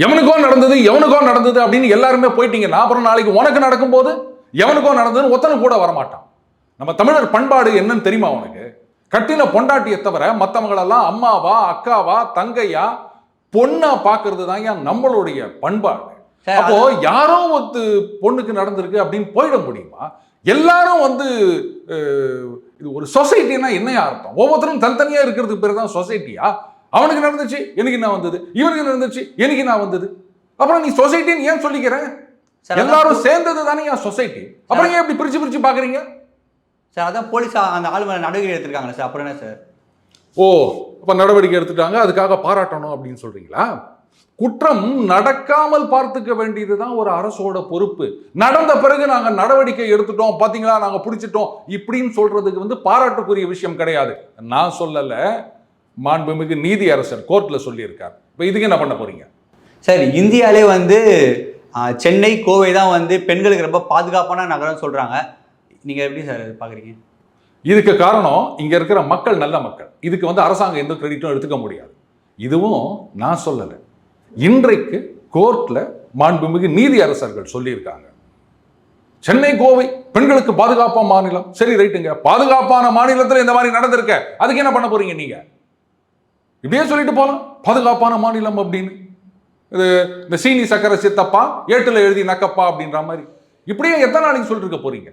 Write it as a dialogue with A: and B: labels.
A: எவனுக்கோ நடந்தது எவனுக்கோ நடந்தது அப்படின்னு எல்லாருமே போயிட்டீங்கன்னா அப்புறம் நாளைக்கு உனக்கு நடக்கும்போது எவனுக்கோ நடந்ததுன்னு ஒத்தனை கூட வரமாட்டான். நம்ம தமிழர் பண்பாடு என்னன்னு தெரியுமா உனக்கு? கட்டின பொண்டாட்டியை தவிர மற்றவங்களெல்லாம் அம்மாவா அக்காவா தங்கையா பொண்ணா பார்க்கறது தான் ஏன் நம்மளுடைய பண்பாடு? அப்போ யாரோ ஒரு பொண்ணுக்கு நடந்திருக்கு அப்படின்னு போயிட முடியுமா? எல்லாரும் வந்து இது ஒரு சொசைட்டினா என்னையா அர்த்தம்? ஒவ்வொருத்தரும் தனித்தனியா இருக்கிறதுக்கு பேர் தான் சொசைட்டியா? அவனுக்கு நடந்துச்சு? எனக்கு என்ன வந்தது? இவனுக்கு நடந்துச்சு? எனக்கு என்ன வந்தது? அப்புறம் நீ சொசைட்டின்னு ஏன் சொல்லிக்கிற? எல்லாரும் சேர்ந்தது தானே என் சொசைட்டி அப்புறம் ஏன் இப்படி பிரிச்சு பிரிச்சு பாக்குறீங்க
B: சார் அதான் போலீஸ் அந்த ஆள் மேலே நடவடிக்கை எடுத்திருக்காங்களே சார். அப்புறம் என்ன சார்?
A: ஓ அப்ப நடவடிக்கை எடுத்துட்டாங்க. அதுக்காக பாராட்டணும் அப்படின்னு சொல்றீங்களா? குற்றம் நடக்காமல் பார்த்துக்க வேண்டியதுதான் ஒரு அரசோட பொறுப்பு. நடந்த பிறகு நாங்க நடவடிக்கை எடுத்துட்டோம். பாத்தீங்களா? நாங்க பிடிச்சிட்டோம். இப்படின்னு சொல்றதுக்கு வந்து பாராட்டுக்குரிய விஷயம் கிடையாது. நான் சொல்லல. மாண்புமிகு நீதி அரசர் கோர்ட்ல சொல்லியிருக்கார். இப்ப இதுக்கு என்ன பண்ண போறீங்க?
B: சார் இந்தியாவிலே வந்து சென்னை கோவை தான் வந்து பெண்களுக்கு ரொம்ப பாதுகாப்பான நகரம் சொல்கிறாங்க நீங்கள் எப்படி சார் பார்க்குறீங்க
A: இதுக்கு காரணம் இங்க இருக்கிற மக்கள் நல்ல மக்கள். இதுக்கு வந்து அரசாங்கம் எந்த கிரெடிட்டும் எடுத்துக்க முடியாது. இதுவும் நான் சொல்லலை. இன்றைக்கு கோர்ட்ல மாண்புமிகு நீதி அரசர்கள் சொல்லியிருக்காங்க. சென்னை கோவை பெண்களுக்கு பாதுகாப்பான மாநிலம். சரி ரைட்டுங்க. பாதுகாப்பான மாநிலத்தில் இந்த மாதிரி நடந்திருக்க. அதுக்கு என்ன பண்ண போறீங்க நீங்க? இப்படியே சொல்லிட்டு போகலாம் பாதுகாப்பான மாநிலம் அப்படின்னு. இது இந்த சீனி சக்கரை சித்தப்பா ஏட்டில் எழுதி நக்கப்பா அப்படின்ற மாதிரி. இப்படியே எத்தனை நாளைக்கு சொல்லிட்டு இருக்க போறீங்க?